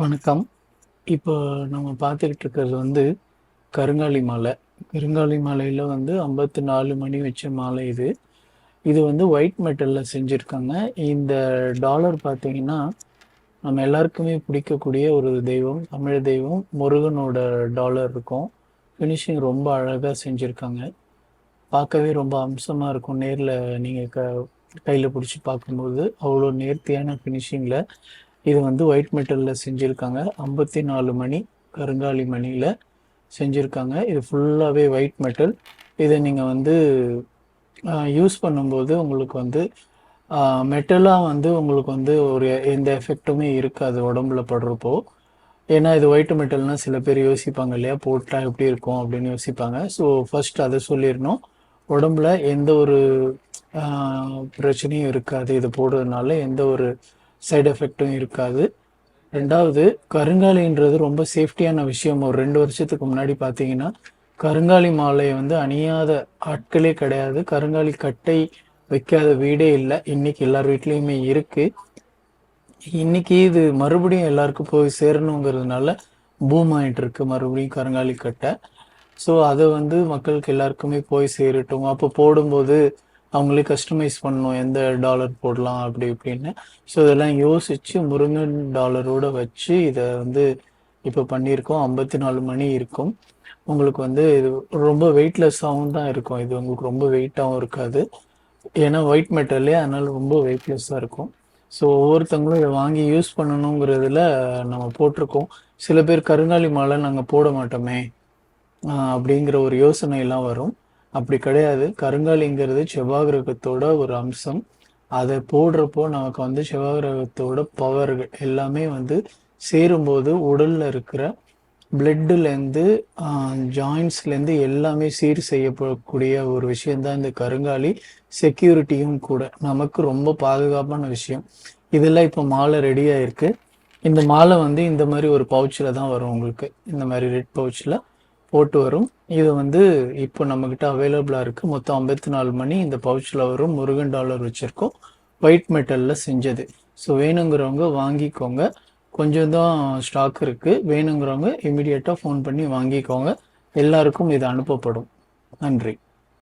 வணக்கம். இப்போ நம்ம பார்த்துக்கிட்டு இருக்கிறது வந்து கருங்காலி மாலை. கருங்காலி மாலையில் வந்து ஐம்பத்தி நாலு மணி வச்ச மாலை இது. இது வந்து ஒயிட் மெட்டலில் செஞ்சுருக்காங்க. இந்த டாலர் பார்த்தீங்கன்னா நம்ம எல்லாருக்குமே பிடிக்கக்கூடிய ஒரு தெய்வம் தமிழ் தெய்வம் முருகனோட டாலர் இருக்கும். ஃபினிஷிங் ரொம்ப அழகாக செஞ்சுருக்காங்க. பார்க்கவே ரொம்ப அம்சமாக இருக்கும். நேரில் நீங்கள் க கையில் பிடிச்சி பார்க்கும்போது அவ்வளோ நேர்த்தியான ஃபினிஷிங்கில் இது வந்து ஒயிட் மெட்டலில் செஞ்சுருக்காங்க. ஐம்பத்தி நாலு மணி கருங்காலி மணியில் செஞ்சுருக்காங்க. இது ஃபுல்லாகவே ஒயிட் மெட்டல் இதை நீங்கள் வந்து யூஸ் பண்ணும்போது உங்களுக்கு வந்து மெட்டலாக வந்து உங்களுக்கு வந்து ஒரு எந்த எஃபெக்ட்டுமே இருக்காது உடம்புல படுறப்போ. ஏன்னா இது ஒயிட் மெட்டல்னால் சில பேர் யோசிப்பாங்க இல்லையா? போட்டால் எப்படி இருக்கும் அப்படின்னு யோசிப்பாங்க. ஸோ ஃபஸ்ட் அதை சொல்லிடணும். உடம்புல எந்த ஒரு பிரச்சனையும் இருக்காது. இது போடுறதுனால எந்த ஒரு சைடு எஃபெக்ட்டும் இருக்காது. ரெண்டாவது கருங்காலின்றது ரொம்ப சேஃப்டியான விஷயம். ஒரு ரெண்டு வருஷத்துக்கு முன்னாடி பார்த்தீங்கன்னா கருங்காலி மாலையை வந்து அணியாத ஆட்களே கிடையாது. கருங்காலி கட்டை வைக்காத வீடே இல்லை. இன்னைக்கு எல்லார் வீட்லேயுமே இருக்குது இன்னைக்கு இது மறுபடியும் எல்லாருக்கும் போய் சேரணுங்கிறதுனால பூம் ஆயிட்டு இருக்கு மறுபடியும் கருங்காலி கட்டை. ஸோ அதை வந்து மக்களுக்கு எல்லாருக்குமே போய் சேரட்டும். அப்போ போடும்போது அவங்களே கஸ்டமைஸ் பண்ணணும் எந்த டாலர் போடலாம் அப்படி இப்படின்னு. ஸோ இதெல்லாம் யோசிச்சு முருங்கன் டாலரோட வச்சு இதை வந்து இப்போ பண்ணியிருக்கோம். ஐம்பத்தி நாலு மணி இருக்கும். உங்களுக்கு வந்து இது ரொம்ப வெயிட்லெஸ்ஸாகவும் தான் இருக்கும். இது உங்களுக்கு ரொம்ப வெயிட்டாகவும் இருக்காது. ஏன்னா ஒயிட் மெட்டல்லே அதனால ரொம்ப வெயிட்லெஸ்ஸாக இருக்கும். ஸோ ஒவ்வொருத்தவங்களும் இதை வாங்கி யூஸ் பண்ணணுங்கிறதுல நம்ம போட்டிருக்கோம். சில பேர் கருங்காலி மாலை நாங்கள் போட மாட்டோமே அப்படிங்கிற ஒரு யோசனையெல்லாம் வரும். அப்படி கிடையாது. கருங்காலிங்கிறது செவ்வாய் கிரகத்தோட ஒரு அம்சம். அதை போடுறப்போ நமக்கு வந்து செவ்வாய் கிரகத்தோட பவர்கள் எல்லாமே வந்து சேரும்போது உடலில் இருக்கிற பிளட்டுலேருந்து ஜாயின்ஸ்லேருந்து எல்லாமே சீர் செய்யப்படக்கூடிய ஒரு விஷயந்தான் இந்த கருங்காலி. செக்யூரிட்டியும் கூட நமக்கு ரொம்ப பாதுகாப்பான விஷயம். இதெல்லாம் இப்போ மாலை ரெடியாக இருக்குது இந்த மாலை வந்து இந்த மாதிரி ஒரு பவுச்சில் தான் வரும் உங்களுக்கு. இந்த மாதிரி ரெட் பவுச்சில் போட்டு வரும். இது வந்து இப்போ நம்மக்கிட்ட அவைலபிளாக இருக்குது மொத்தம் ஐம்பத்தி நாலு மணி இந்த பவுச்சில் வரும். முருகன் டாலர் வச்சுருக்கோம். ஒயிட் மெட்டலில் செஞ்சது. ஸோ வேணுங்கிறவங்க வாங்கிக்கோங்க. கொஞ்சம் தான் ஸ்டாக் இருக்குது வேணுங்கிறவங்க இமிடியேட்டாக ஃபோன் பண்ணி வாங்கிக்கோங்க. எல்லாருக்கும் இது அனுப்பப்படும். நன்றி.